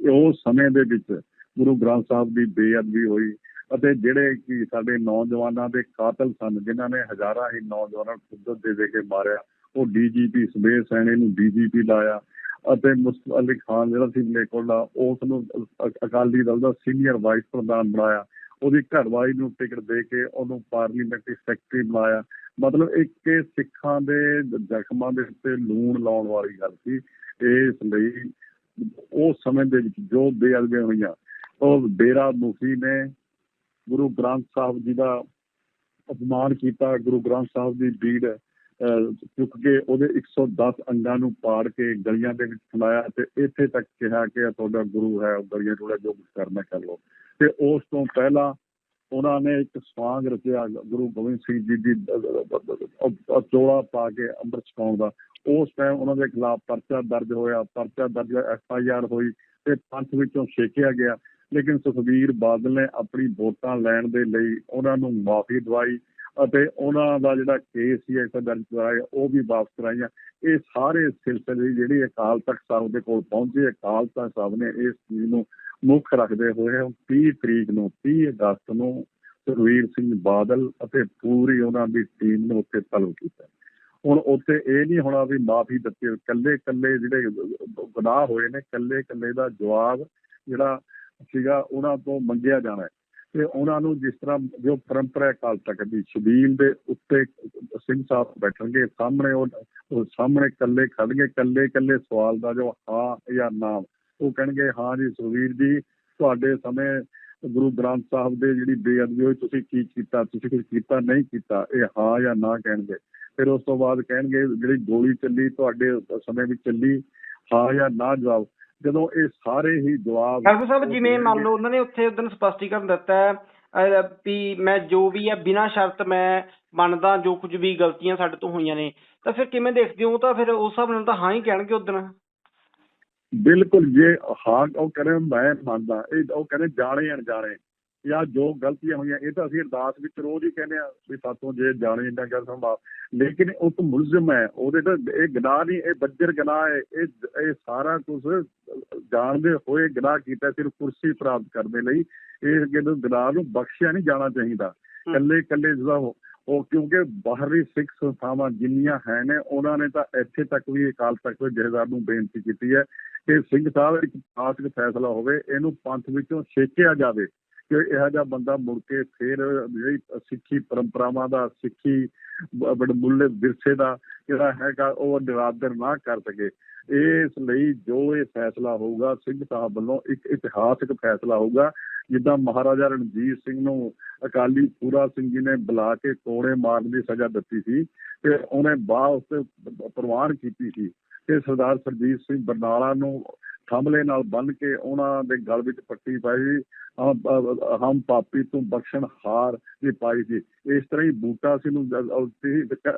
ਉਹ ਸਮੇਂ ਦੇ ਵਿੱਚ ਗੁਰੂ ਗ੍ਰੰਥ ਸਾਹਿਬ ਦੀ ਬੇਅਦਬੀ ਹੋਈ। ਅਤੇ ਜਿਹੜੇ ਕਿ ਸਾਡੇ ਨੌਜਵਾਨਾਂ ਦੇ ਕਾਤਲ ਸਨ, ਜਿਨ੍ਹਾਂ ਨੇ ਹਜ਼ਾਰਾਂ ਹੀ ਨੌਜਵਾਨਾਂ ਨੂੰ ਖੁੱਦ ਦੇ ਦੇ ਕੇ ਮਾਰਿਆ, ਉਹ ਡੀਜੀਪੀ ਸਵੇਰ ਸੈਣੀ ਨੂੰ ਡੀਜੀਪੀ ਲਾਇਆ ਅਤੇ ਮੁਸਤਫਾ ਅਲੀ ਖਾਨ ਜਿਹੜਾ ਸੀ ਮਲੇਕੋਲਾ ਉਸ ਨੂੰ ਅ- ਅਕਾਲੀ ਦਲ ਦਾ ਸੀਨੀਅਰ ਵਾਈਸ ਪ੍ਰਧਾਨ ਬਣਾਇਆ। ਉਹਦੀ ਘਰਵਾਲੀ ਨੂੰ ਟਿਕਟ ਦੇ ਕੇ ਉਹਨੂੰ ਪਾਰਲੀਮੈਂਟਰੀ ਸੈਕਟਰੀ ਬਣਾਇਆ। ਮਤਲਬ ਇੱਕ ਸਿੱਖਾਂ ਦੇ ਜ਼ਖਮਾਂ ਦੇ ਉੱਤੇ ਲੂਣ ਲਾਉਣ ਵਾਲੀ ਗੱਲ ਸੀ। ਇਸ ਲਈ ਉਸ ਸਮੇਂ ਦੇ ਵਿੱਚ ਜੋ ਬੇਅਦਬੀਆਂ ਹੋਈਆਂ, ਉਹ ਡੇਰਾ ਮੁਖੀ ਨੇ ਗੁਰੂ ਗ੍ਰੰਥ ਸਾਹਿਬ ਜੀ ਦਾ ਅਪਮਾਨ ਕੀਤਾ ਗੁਰੂ ਗ੍ਰੰਥ ਸਾਹਿਬ ਦੀ ਬੀੜ ਅਹ, ਚੁੱਕ ਕੇ ਉਹਦੇ 110 ਅੰਗਾਂ ਨੂੰ ਪਾੜ ਕੇ ਗਲੀਆਂ ਦੇ ਵਿੱਚ ਸੁਣਾਇਆ ਤੇ ਇੱਥੇ ਤੱਕ ਕਿਹਾ ਕਿ ਤੁਹਾਡਾ ਗੁਰੂ ਹੈ ਉਹ ਗਲੀਆਂ ਟੋੜਾ ਜੋ ਕੁਝ ਕਰਨਾ ਕਰ ਲਓ। ਤੇ ਉਸ ਤੋਂ ਪਹਿਲਾਂ ਉਹਨਾਂ ਨੇ ਇੱਕ ਸਵਾਂਗ ਰਚਿਆ ਗੁਰੂ ਗੋਬਿੰਦ ਸਿੰਘ ਜੀ ਦੀ ਚੋਲਾ ਪਾ ਕੇ ਅੰਮ੍ਰਿਤ ਛਕਾਉਣ ਦਾ। ਉਸ ਟਾਈਮ ਉਹਨਾਂ ਦੇ ਖਿਲਾਫ ਪਰਚਾ ਦਰਜ ਹੋਇਆ ਪਰਚਾ ਦਰਜ ਐਫ ਆਈ ਆਰ ਹੋਈ ਤੇ ਪੰਥ ਵਿੱਚੋਂ ਛੇਕਿਆ ਗਿਆ। ਲੇਕਿਨ ਸੁਖਬੀਰ ਬਾਦਲ ਨੇ ਆਪਣੀ ਵੋਟਾਂ ਲੈਣ ਦੇ ਲਈ ਉਹਨਾਂ ਨੂੰ ਮਾਫੀ ਦਵਾਈ ਅਤੇ ਉਹਨਾਂ ਦਾ ਜਿਹੜਾ ਕੇਸ ਸੀ, ਇੱਕ ਦਰਜ ਕਰਾਇਆ, ਉਹ ਵੀ ਵਾਪਸ ਕਰਾਈਆਂ। ਇਹ ਸਾਰੇ ਸਿਲਸਿਲੇ ਜਿਹੜੇ ਅਕਾਲ ਤਖਤ ਸਾਹਿਬ ਦੇ ਕੋਲ ਪਹੁੰਚੇ, ਅਕਾਲ ਤਖਤ ਸਾਹਿਬ ਨੇ ਇਸ ਚੀਜ਼ ਨੂੰ ਮੁੱਖ ਰੱਖਦੇ ਹੋਏ 30 ਤਰੀਕ ਨੂੰ 30 ਅਗਸਤ ਨੂੰ ਸੁਖਬੀਰ ਸਿੰਘ ਬਾਦਲ ਅਤੇ ਪੂਰੀ ਉਹਨਾਂ ਦੀ ਟੀਮ ਨੂੰ ਉੱਥੇ ਤਲਬ ਕੀਤਾ। ਹੁਣ ਉੱਥੇ ਇਹ ਨਹੀਂ ਹੋਣਾ ਵੀ ਮਾਫੀ ਦਿੱਤੀ ਕੱਲੇ ਕੱਲੇ ਜਿਹੜੇ ਗੁਨਾਹ ਹੋਏ ਨੇ ਕੱਲੇ ਕੱਲੇ ਦਾ ਜਵਾਬ ਜਿਹੜਾ ਸੀਗਾ, ਉਹਨਾਂ ਤੋਂ ਮੰਗਿਆ ਜਾਣਾ ਹੈ। ਤੇ ਉਹਨਾਂ ਨੂੰ ਜਿਸ ਤਰ੍ਹਾਂ ਜੋ ਪਰੰਪਰਾ ਹੈ ਅਕਾਲ ਤਖਤ ਦੀ ਸ਼ਬੀਲ ਦੇ ਉੱਤੇ ਸਿੰਘ ਸਾਹਿਬ ਬੈਠਣਗੇ, ਸਾਹਮਣੇ ਉਹ ਸਾਹਮਣੇ ਕੱਲੇ ਖੜਗੇ ਕੱਲੇ ਕੱਲੇ ਸਵਾਲ ਦਾ ਜੋ ਹਾਂ ਜਾਂ ਨਾ, ਉਹ ਕਹਿਣਗੇ, ਹਾਂ ਜੀ ਸੁਖਬੀਰ ਜੀ, ਤੁਹਾਡੇ ਸਮੇਂ ਗੁਰੂ ਗ੍ਰੰਥ ਸਾਹਿਬ ਦੇ ਜਿਹੜੀ ਬੇਅਦਬੀ ਹੋਈ, ਤੁਸੀਂ ਕੀ ਕੀਤਾ, ਤੁਸੀਂ ਕੁਝ ਕੀਤਾ, ਨਹੀਂ ਕੀਤਾ, ਇਹ ਹਾਂ ਜਾਂ ਨਾ ਕਹਿਣਗੇ। ਫਿਰ ਉਸ ਤੋਂ ਬਾਅਦ ਕਹਿਣਗੇ, ਜਿਹੜੀ ਗੋਲੀ ਚੱਲੀ, ਤੁਹਾਡੇ ਸਮੇਂ ਵਿੱਚ ਚੱਲੀ, ਹਾਂ ਜਾਂ ਨਾ ਜਵਾਬ। ਜਦੋਂ ਇਹ ਸਾਰੇ ਹੀ ਜਵਾਬ ਡਾਕਟਰ ਸਾਹਿਬ ਜਿਵੇਂ ਮੰਨ ਲਓ ਉਹਨਾਂ ਨੇ ਉੱਥੇ ਉਦੋਂ ਸਪਸ਼ਟੀਕਰਨ ਦਿੱਤਾ ਹੈ ਵੀ ਮੈਂ ਜੋ ਵੀ ਹੈ ਬਿਨਾਂ ਸ਼ਰਤ ਮੈਂ ਮੰਨਦਾ ਜੋ ਕੁਝ ਵੀ ਗਲਤੀਆਂ ਸਾਡੇ ਤੋਂ ਹੋਈਆਂ ਨੇ। ਤਾਂ ਫਿਰ ਕਿਵੇਂ ਦੇਖਦੇ ਹੋ? ਤਾਂ ਫਿਰ ਉਸ ਹਿਸਾਬ ਨਾਲ ਤਾਂ ਹਾਂ ਹੀ ਕਹਿਣਗੇ ਉਦੋਂ ਬਿਲਕੁਲ ਜੇ ਹਾਂ ਉਹ ਕਹਿੰਦੇ ਮੈਂ ਮੰਨਦਾ ਇਹ ਉਹ ਕਹਿੰਦੇ ਜਾਣੇ ਅਣਜਾਣੇ। ਜਾਂ ਜੋ ਗਲਤੀਆਂ ਹੋਈਆਂ ਇਹ ਤਾਂ ਅਸੀਂ ਅਰਦਾਸ ਵਿੱਚ ਰੋਜ਼ ਹੀ ਕਹਿੰਦੇ ਆ ਵੀ ਸਾਤੋਂ ਜੇ ਜਾਣੇ ਇੰਨਾ ਗੱਲ ਸੰਭਾਵ ਲੇਕਿਨ ਉਹ ਤਾਂ ਮੁਲਜ਼ਮ ਹੈ ਉਹਦੇ ਤਾਂ ਇਹ ਗੁਨਾਹ ਨਹੀਂ ਇਹ ਬੱਜਰ ਗੁਨਾਹ ਹੈ ਇਹ ਇਹ ਸਾਰਾ ਕੁਝ ਜਾਣਦੇ ਹੋਏ ਗੁਨਾਹ ਕੀਤਾ ਸਿਰਫ ਕੁਰਸੀ ਪ੍ਰਾਪਤ ਕਰਨ ਦੇ ਲਈ। ਇਹ ਜਦੋਂ ਗੁਨਾਹ ਨੂੰ ਬਖਸ਼ਿਆ ਨਹੀਂ ਜਾਣਾ ਚਾਹੀਦਾ। ਕੱਲੇ ਕੱਲੇ ਜਿਹੜਾ ਉਹ ਕਿਉਂਕਿ ਬਾਹਰੀ ਸਿੱਖ ਸੰਸਥਾਵਾਂ ਜਿੰਨੀਆਂ ਹੈ ਨੇ ਉਹਨਾਂ ਨੇ ਤਾਂ ਇੱਥੇ ਤੱਕ ਵੀ ਅਕਾਲ ਤਖਤ ਦੇ ਜਥੇਦਾਰ ਨੂੰ ਬੇਨਤੀ ਕੀਤੀ ਹੈ ਕਿ ਸਿੰਘ ਸਾਹਿਬ ਇੱਕ ਖਾਸ ਫੈਸਲਾ ਹੋਵੇ ਇਹਨੂੰ ਪੰਥ ਵਿੱਚੋਂ ਛੇਕਿਆ ਜਾਵੇ। ਕਿ ਇਹੋ ਜਿਹਾ ਬੰਦਾ ਮੁੜ ਕੇ ਫੇਰ ਜਿਹੜੀ ਸਿੱਖੀ ਪਰੰਪਰਾਵਾਂ ਦਾ, ਸਿੱਖੀ ਬੜਮੁੱਲੇ ਵਿਰਸੇ ਦਾ ਜਿਹੜਾ ਹੈਗਾ ਉਹ ਨਿਰਾਦਰ ਨਾ ਕਰ ਸਕੇ। ਇਸ ਲਈ ਜੋ ਇਹ ਫੈਸਲਾ ਹੋਊਗਾ, ਸਿੰਘ ਸਾਹਿਬ ਵੱਲੋਂ ਇੱਕ ਇਤਿਹਾਸਕ ਫੈਸਲਾ ਹੋਊਗਾ, ਜਿੱਦਾਂ ਮਹਾਰਾਜਾ ਰਣਜੀਤ ਸਿੰਘ ਨੂੰ ਅਕਾਲੀ ਪੂਰਾ ਸਿੰਘ ਜੀ ਨੇ ਬੁਲਾ ਕੇ ਕੋੜੇ ਮਾਰਨ ਦੀ ਸਜ਼ਾ ਦਿੱਤੀ ਸੀ ਤੇ ਉਹਨੇ ਬਾਹ ਉੱਤੇ ਪ੍ਰਵਾਨ ਕੀਤੀ ਸੀ। ਤੇ ਸਰਦਾਰ ਸਰਜੀਤ ਸਿੰਘ ਬਰਨਾਲਾ ਨੂੰ ਥੰਬਲੇ ਨਾਲ ਬੰਨ ਕੇ ਉਹਨਾਂ ਦੇ ਗਲ ਵਿੱਚ ਪੱਟੀ ਪਾਈ। ਹਮ ਪਾਪੀ ਤੂੰ ਬਖਸ਼ਣ ਹਾਰ ਦੀ ਪਾਈ ਸੀ। ਇਸ ਤਰ੍ਹਾਂ ਹੀ ਬੂਟਾ ਸਿੰਘ ਨੂੰ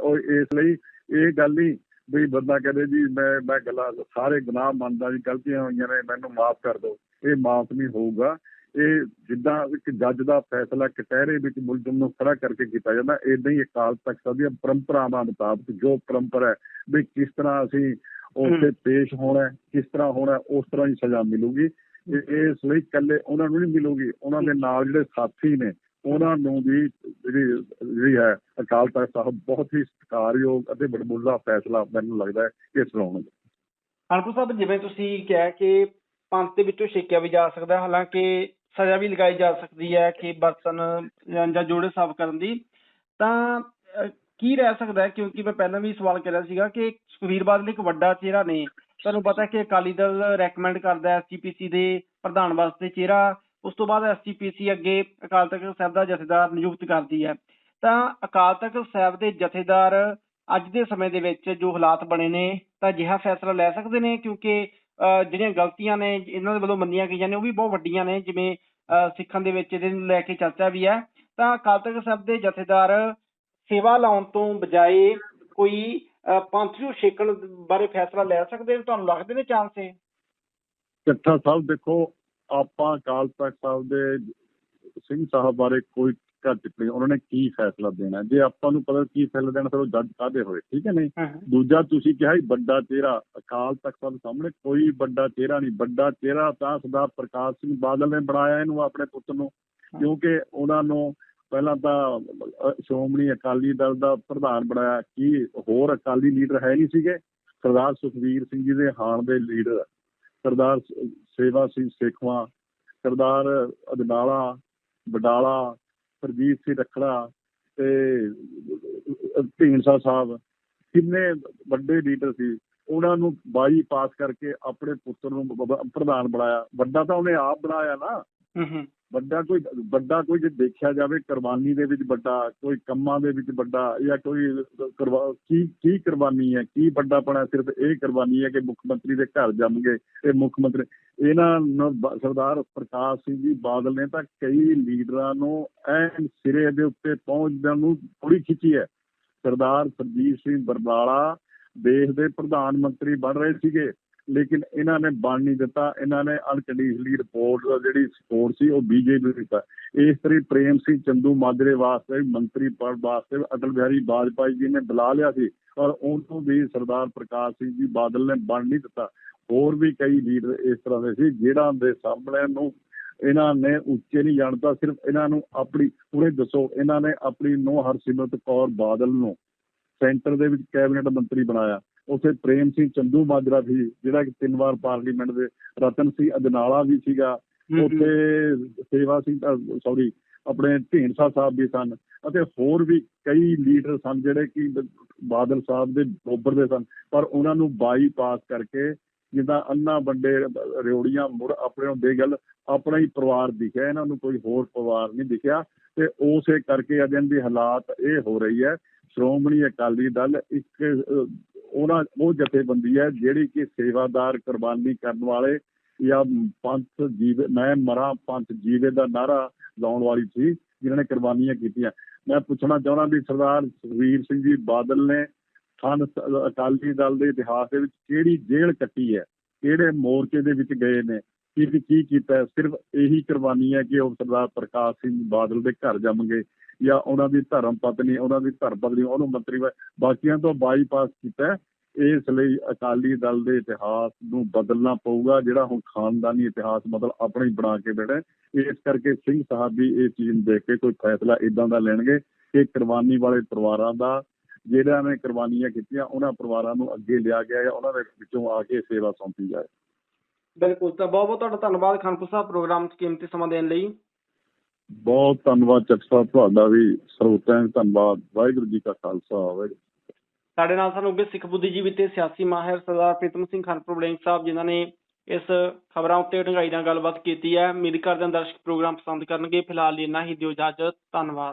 ਉਹ ਇਸ ਲਈ ਇਹ ਗੱਲ ਨਹੀਂ ਵੀ ਬੰਦਾ ਕਹਿੰਦੇ ਜੀ, ਮੈਂ ਮੈਂ ਗੱਲਾਂ ਸਾਰੇ ਗੁਨਾਹ ਮੰਨਦਾ ਜੀ, ਗਲਤੀਆਂ ਹੋਈਆਂ ਨੇ, ਮੈਨੂੰ ਮਾਫ ਕਰ ਦਿਓ। ਇਹ ਮਾਫ ਨਹੀਂ ਹੋਊਗਾ। ਇਹ ਜਿੱਦਾਂ ਇੱਕ ਜੱਜ ਦਾ ਫੈਸਲਾ ਕਟਹਿਰੇ ਵਿੱਚ ਮੁਲਜ਼ਮ ਨੂੰ ਖੜਾ ਕਰਕੇ ਕੀਤਾ ਜਾਂਦਾ ਇਦਾਂ ਹੀ ਅਕਾਲ ਤਖਤ ਦੀਆਂ ਪਰੰਪਰਾਵਾਂ ਮੁਤਾਬਕ ਜੋ ਪਰੰਪਰਾ ਹੈ, ਵੀ ਕਿਸ ਤਰ੍ਹਾਂ ਅਸੀਂ ਉੱਥੇ ਪੇਸ਼ ਹੋਣਾ ਕਿਸ ਤਰ੍ਹਾਂ ਹੋਣਾ ਉਸ ਤਰ੍ਹਾਂ ਹੀ ਸਜ਼ਾ ਮਿਲੂਗੀ। ਇਹ- ਇਸ ਲਈ ਇਕੱਲੇ ਉਹਨਾਂ ਨੂੰ ਨਹੀਂ ਮਿਲੂਗੀ ਉਹਨਾਂ ਦੇ ਨਾਲ ਜਿਹੜੇ ਸਾਥੀ ਨੇ ਉਹਨਾਂ ਨੂੰ ਵੀ ਜਿਹੜੀ ਜਿਹੜੀ ਹੈ ਅਕਾਲ ਤਖਤ ਸਾਹਿਬ ਬਹੁਤ ਹੀ ਸਤਿਕਾਰਯੋਗ ਅਤੇ ਬੜਮੁੱਲਾ ਫੈਸਲਾ ਮੈਨੂੰ ਲੱਗਦਾ ਹੈ ਕਿ ਸੁਣਾਉਣਗੇ। ਅਨਪੁਰ ਸਾਹਿਬ ਜਿਵੇਂ ਤੁਸੀਂ ਕਿਹਾ ਕਿ ਪੰਥ ਦੇ ਵਿੱਚੋਂ ਛੇਕਿਆ ਵੀ ਜਾ ਸਕਦਾ ਹਾਲਾਂਕਿ ਸਜ਼ਾ ਵੀ ਲਗਾਈ ਜਾ ਸਕਦੀ ਹੈ ਕਿ ਬਰਤਨ ਜਾਂ- ਜੋੜੇ ਸਾਫ਼ ਕਰਨ ਦੀ ਤਾਂ ਕੀ ਰਹਿ ਸਕਦਾ ਕਿਉਂਕਿ ਮੈਂ ਪਹਿਲਾਂ ਵੀ ਸਵਾਲ ਕਰਿਆ ਸੀਗਾ ਕਿ ਸੁਖਬੀਰ ਬਾਦਲ ਇੱਕ ਵੱਡਾ ਚਿਹਰਾ ਨੇ। ਤੁਹਾਨੂੰ ਪਤਾ ਕਿ ਅਕਾਲੀ ਦਲ ਰეკਮੈਂਡ ਕਰਦਾ ਹੈ ਐਸਜੀਪੀਸੀ ਦੇ ਪ੍ਰਧਾਨ ਵਾਸਤੇ ਚਿਹਰਾ। ਉਸ ਤੋਂ ਬਾਅਦ ਐਸਜੀਪੀਸੀ ਅੱਗੇ ਅਕਾਲ ਤਖਤ ਸਾਹਿਬ ਦਾ ਜਥੇਦਾਰ ਨਿਯੁਕਤ ਕਰਦੀ ਹੈ। ਤਾਂ ਅਕਾਲ ਤਖਤ ਸਾਹਿਬ ਦੇ ਜਥੇਦਾਰ ਅੱਜ ਦੇ ਸਮੇਂ ਦੇ ਵਿੱਚ ਜੋ ਹਾਲਾਤ ਬਣੇ ਨੇ ਤਾਂ ਅਜਿਹਾ ਫੈਸਲਾ ਲੈ ਸਕਦੇ ਨੇ? ਕਿਉਂਕਿ ਅਹ, ਜਿਹੜੀਆਂ ਗਲਤੀਆਂ ਨੇ ਇਹਨਾਂ ਦੇ ਵੱਲੋਂ ਮੰਨੀਆਂ ਗਈਆਂ ਨੇ ਉਹ ਵੀ ਬਹੁਤ ਵੱਡੀਆਂ ਨੇ ਜਿਵੇਂ ਅਹ, ਸਿੱਖਾਂ ਦੇ ਵਿੱਚ ਇਹਦੇ ਨੂੰ ਲੈ ਕੇ ਚਰਚਾ ਵੀ ਹੈ। ਤਾਂ ਅਕਾਲ ਤਖਤ ਸਾਹਿਬ ਦੇ ਜਥੇਦਾਰ ਸੇਵਾ ਲਾਉਣ ਤੋਂ ਬਜਾਏ ਕੋਈ ਅਹ, ਪੰਥ ਨੂੰ ਛੇਕਣ ਬਾਰੇ ਫੈਸਲਾ ਲੈ ਸਕਦੇ ਨੇ? ਤੁਹਾਨੂੰ ਲੱਗਦੇ ਨੇ ਚਾਂਸ ਇਹ? ਚੱਠਾ ਸਾਹਿਬ ਦੇਖੋ ਆਪਾਂ ਅਕਾਲ ਤਖਤ ਸਾਹਿਬ ਦੇ ਸਿੰਘ ਸਾਹਿਬ ਬਾਰੇ ਕੋਈ ਤਰੀਕਾ ਟਿੱਪਣੀ ਉਹਨਾਂ ਨੇ ਕੀ ਫੈਸਲਾ ਦੇਣਾ? ਜੇ ਆਪਾਂ ਨੂੰ ਪਤਾ ਕੀ ਫੈਸਲਾ ਦੇਣਾ ਫਿਰ ਉਹ ਜੱਜ ਕਾਦੇ ਹੋਏ? ਠੀਕ ਹੈ ਨਹੀਂ? ਦੂਜਾ ਤੁਸੀਂ ਕਿਹਾ ਵੱਡਾ ਚਿਹਰਾ ਅਕਾਲ ਤਖਤ ਸਾਹਿਬ ਸਾਹਮਣੇ ਕੋਈ ਵੱਡਾ ਚਿਹਰਾ ਨਹੀਂ। ਵੱਡਾ ਚਿਹਰਾ ਤਾਂ ਸਰਦਾਰ ਪ੍ਰਕਾਸ਼ ਸਿੰਘ ਬਾਦਲ ਨੇ ਬਣਾਇਆ ਇਹਨੂੰ ਆਪਣੇ ਪੁੱਤ ਨੂੰ ਕਿਉਂਕਿ ਉਹਨਾਂ ਨੂੰ ਪਹਿਲਾਂ ਤਾਂ ਸ਼੍ਰੋਮਣੀ ਅਕਾਲੀ ਦਲ ਦਾ ਪ੍ਰਧਾਨ ਬਣਾਇਆ ਕੀ ਹੋਰ ਅਕਾਲੀ ਲੀਡਰ ਹੈ ਨਹੀਂ ਸੀਗੇ। ਸਰਦਾਰ ਸੁਖਵੀਰ ਸਿੰਘ ਜੀ ਦੇ ਹਾਣ ਦੇ ਲੀਡਰ, ਸਰਦਾਰ ਸੇਵਾ ਸਿੰਘ ਸੇਖਵਾਂ, ਸਰਦਾਰ ਅਦਨਾਲਾ ਬਡਾਲਾ ਪ੍ਰਜੀਤ ਸਿੰਘ ਰਖੜਾ ਤੇ ਢੀਂਡਸਾ ਸਾਹਿਬ, ਕਿੰਨੇ ਵੱਡੇ ਲੀਡਰ ਸੀ। ਉਹਨਾਂ ਨੂੰ ਬਾਈ ਪਾਸ ਕਰਕੇ ਆਪਣੇ ਪੁੱਤਰ ਨੂੰ ਪ੍ਰਧਾਨ ਬਣਾਇਆ। ਵੱਡਾ ਤਾਂ ਉਹਨੇ ਆਪ ਬਣਾਇਆ ਨਾ। ਵੱਡਾ ਕੋਈ ਵੱਡਾ ਕੋਈ ਜੇ ਦੇਖਿਆ ਜਾਵੇ ਕੁਰਬਾਨੀ ਦੇ ਵਿੱਚ ਵੱਡਾ, ਕੋਈ ਕੰਮਾਂ ਦੇ ਵਿੱਚ ਵੱਡਾ ਜਾਂ ਕੋਈ ਕੀ ਕੀ ਕੁਰਬਾਨੀ ਹੈ, ਕੀ ਵੱਡਾਪਣਾ ਸਿਰਫ ਇਹ ਕੁਰਬਾਨੀ ਹੈ ਕਿ ਮੁੱਖ ਮੰਤਰੀ ਦੇ ਘਰ ਜੰਮ ਗਏ ਇਹ ਮੁੱਖ ਮੰਤਰੀ, ਇਹਨਾਂ ਸਰਦਾਰ ਪ੍ਰਕਾਸ਼ ਸਿੰਘ ਜੀ ਬਾਦਲ ਨੇ ਤਾਂ ਕਈ ਲੀਡਰਾਂ ਨੂੰ ਐਨ ਸਿਰੇ ਦੇ ਉੱਤੇ ਪਹੁੰਚਣ ਨੂੰ ਥੋੜੀ ਖਿੱਚੀ ਹੈ। ਸਰਦਾਰ ਸਰਜੀਤ ਸਿੰਘ ਬਰਨਾਲਾ ਦੇਸ਼ ਦੇ ਪ੍ਰਧਾਨ ਮੰਤਰੀ ਬਣ ਰਹੇ ਸੀਗੇ। ਲੇਕਿਨ ਇਹਨਾਂ ਨੇ ਬਣ ਨਹੀਂ ਦਿੱਤਾ। ਇਹਨਾਂ ਨੇ ਅਨਕੰਡੀਸ਼ਨਲੀ ਰਿਪੋਰਟ ਜਿਹੜੀ ਸਪੋਰਟ ਸੀ, ਉਹ ਬੀਜੇਪੀ ਨੂੰ ਦਿੱਤਾ। ਇਸ ਤਰੀ ਪ੍ਰੇਮ ਸਿੰਘ ਚੰਦੂ ਮਾਜਰੇ ਵਾਸਤੇ, ਮੰਤਰੀ ਪਦ ਵਾਸਤੇ ਅਟਲ ਬਿਹਾਰੀ ਵਾਜਪਾਈ ਜੀ ਨੇ ਬੁਲਾ ਲਿਆ ਸੀ। ਔਰ ਉਹਨੂੰ ਵੀ ਸਰਦਾਰ ਪ੍ਰਕਾਸ਼ ਸਿੰਘ ਜੀ ਬਾਦਲ ਨੇ ਬਣ ਨਹੀਂ ਦਿੱਤਾ। ਹੋਰ ਵੀ ਕਈ ਲੀਡਰ ਇਸ ਤਰ੍ਹਾਂ ਦੇ ਸੀ, ਜਿਹੜਾ ਦੇ ਸਾਹਮਣੇ ਨੂੰ ਇਹਨਾਂ ਨੇ ਉੱਚੇ ਨਹੀਂ ਜਾਣਦਾ, ਸਿਰਫ ਇਹਨਾਂ ਨੂੰ ਆਪਣੀ, ਪੂਰੇ ਦੱਸੋ, ਇਹਨਾਂ ਨੇ ਆਪਣੀ ਨੋ ਹਰਸਿਮਰਤ ਕੌਰ ਬਾਦਲ ਨੂੰ ਸੈਂਟਰ ਦੇ ਵਿੱਚ ਕੈਬਨਿਟ ਮੰਤਰੀ ਬਣਾਇਆ। ਉੱਥੇ ਪ੍ਰੇਮ ਸਿੰਘ ਚੰਦੂ ਮਾਜਰਾ ਸੀ ਜਿਹੜਾ ਕਿ ਤਿੰਨ ਵਾਰ ਪਾਰਲੀਮੈਂਟ ਦੇ ਰਤਨ ਸਿੰਘ ਅਜਨਾਲਾ ਵੀ ਸੀਗਾ। ਉੱਥੇ ਸੇਵਾ ਸਿੰਘ ਸੌਰੀ ਆਪਣੇ ਢੀਂਡਸਾ ਸਾਹਿਬ ਵੀ ਸਨ ਅਤੇ ਹੋਰ ਵੀ ਕਈ ਲੀਡਰ ਸਨ ਜਿਹੜੇ ਕਿ ਬਾਦਲ ਸਾਹਿਬ ਦੇ ਬੋਬਰ ਦੇ ਸਨ। ਪਰ ਉਹਨਾਂ ਨੂੰ ਬਾਈਪਾਸ ਕਰਕੇ ਜਿੱਦਾਂ ਅੰਨਾ ਵੱਡੇ ਰਿਓੜੀਆਂ ਮੁੜ ਆਪਣੇ ਹੁੰਦੇ ਗੱਲ ਆਪਣਾ ਹੀ ਪਰਿਵਾਰ ਦਿਖਿਆ। ਇਹਨਾਂ ਨੂੰ ਕੋਈ ਹੋਰ ਪਰਿਵਾਰ ਨਹੀਂ ਦਿਖਿਆ ਤੇ ਉਸੇ ਕਰਕੇ ਅਜਨ ਦੀ ਹਾਲਾਤ ਇਹ ਹੋ ਰਹੀ ਹੈ। ਸ਼੍ਰੋਮਣੀ ਅਕਾਲੀ ਦਲ ਇੱਕ ਉਹਨਾਂ ਉਹ ਜਥੇਬੰਦੀ ਹੈ ਜਿਹੜੀ ਕਿ ਸੇਵਾਦਾਰ ਕੁਰਬਾਨੀ ਕਰਨ ਵਾਲੇ ਜਾਂ ਪੰਥ ਜੀਵੇ, ਮੈਂ ਮਰਾਂ ਪੰਥ ਜੀਵੇ ਦਾ ਨਾਰਾ ਲਾਉਣ ਵਾਲੀ ਸੀ, ਜਿਨ੍ਹਾਂ ਨੇ ਕੁਰਬਾਨੀਆਂ ਕੀਤੀਆਂ। ਮੈਂ ਪੁੱਛਣਾ ਚਾਹੁੰਦਾ ਵੀ ਸਰਦਾਰ ਸੁਖਵੀਰ ਸਿੰਘ ਜੀ ਬਾਦਲ ਨੇ ਖਾਨ ਅਕਾਲੀ ਦਲ ਦੇ ਇਤਿਹਾਸ ਦੇ ਵਿੱਚ ਕਿਹੜੀ ਜੇਲ੍ਹ ਕੱਟੀ ਹੈ? ਕਿਹੜੇ ਮੋਰਚੇ ਦੇ ਵਿੱਚ ਗਏ ਨੇ? ਕੀ ਕੀ ਕੀਤਾ ਸਿਰਫ ਇਹੀ ਕੁਰਬਾਨੀ ਹੈ ਕਿ ਉਹ ਸਰਦਾਰ ਪ੍ਰਕਾਸ਼ ਸਿੰਘ ਬਾਦਲ ਦੇ ਘਰ ਜੰਮ ਗਏ ਜਾਂ ਉਹਨਾਂ ਦੀ ਧਰਮ ਪਤਨੀ, ਉਹਨਾਂ ਦੀ ਧਰਮ ਪਤਨੀ, ਉਹਨੂੰ ਮੰਤਰੀ ਬਾਕੀਆਂ ਤੋਂ ਬਾਈਪਾਸ ਕੀਤਾ ਇਸ ਲਈ ਅਕਾਲੀ ਦਲ ਦੇ ਇਤਿਹਾਸ ਨੂੰ ਬਦਲਣਾ ਪਊਗਾ ਜਿਹੜਾ ਹੁਣ ਖਾਨਦਾਨੀ ਇਤਿਹਾਸ ਮਤਲਬ ਆਪਣਾ ਹੀ ਬਣਾ ਕੇ ਬੈਠਾ। ਇਸ ਕਰਕੇ ਸਿੰਘ ਸਾਹਿਬ ਵੀ ਇਹ ਚੀਜ਼ ਨੂੰ ਦੇਖ ਕੇ ਕੋਈ ਫੈਸਲਾ ਇਦਾਂ ਦਾ ਲੈਣਗੇ ਕਿ ਕੁਰਬਾਨੀ ਵਾਲੇ ਪਰਿਵਾਰਾਂ ਦਾ ਜਿਹੜਿਆਂ ਨੇ ਕੁਰਬਾਨੀਆਂ ਕੀਤੀਆਂ ਉਹਨਾਂ ਪਰਿਵਾਰਾਂ ਨੂੰ ਅੱਗੇ ਲਿਆ ਗਿਆ ਜਾਂ ਉਹਨਾਂ ਦੇ ਵਿੱਚੋਂ ਆ ਕੇ ਸੇਵਾ ਸੌਂਪੀ ਜਾਏ। ਬਿਲਕੁਲ ਤਾਂ ਬਹੁਤ ਬਹੁਤ ਤੁਹਾਡਾ ਧੰਨਵਾਦ ਖਾਨਪੁਰ ਸਾਹਿਬ ਪ੍ਰੋਗਰਾਮ 'ਚ ਕੀਮਤੀ ਸਮਾਂ ਦੇਣ ਲਈ। ਬਹੁਤ ਧੰਨਵਾਦ ਚੱਕ ਸਾਹਿਬ ਤੁਹਾਡਾ ਵੀ ਸਰੋਤਿਆਂ ਦਾ ਧੰਨਵਾਦ। ਵਾਹਿਗੁਰੂ ਜੀ ਕਾ ਖਾਲਸਾ ਵਾਹਿਗੁਰੂ। ਸਾਡੇ ਨਾਲ ਸਾਨੂੰ ਅੱਗੇ ਸਿੱਖ ਬੁੱਧੀਜੀਵੀ ਤੇ ਸਿਆਸੀ ਮਾਹਿਰ ਸਰਦਾਰ ਪ੍ਰੀਤਮ ਸਿੰਘ ਖਾਨਪੁਰ ਬਲੇਂਗ ਸਾਹਿਬ, ਜਿਨ੍ਹਾਂ ਨੇ ਇਸ ਖਬਰਾਂ ਉੱਤੇ ਢੰਗਾਈ ਨਾਲ ਗੱਲਬਾਤ ਕੀਤੀ ਹੈ, ਉਮੀਦ ਕਰਦੇ ਹਾਂ ਦਰਸ਼ਕ ਪ੍ਰੋਗਰਾਮ ਪਸੰਦ ਕਰਨਗੇ। ਫਿਲਹਾਲ ਲਈ ਇੰਨਾ ਹੀ, ਦਿਓ ਇਜਾਜ਼ਤ, ਧੰਨਵਾਦ।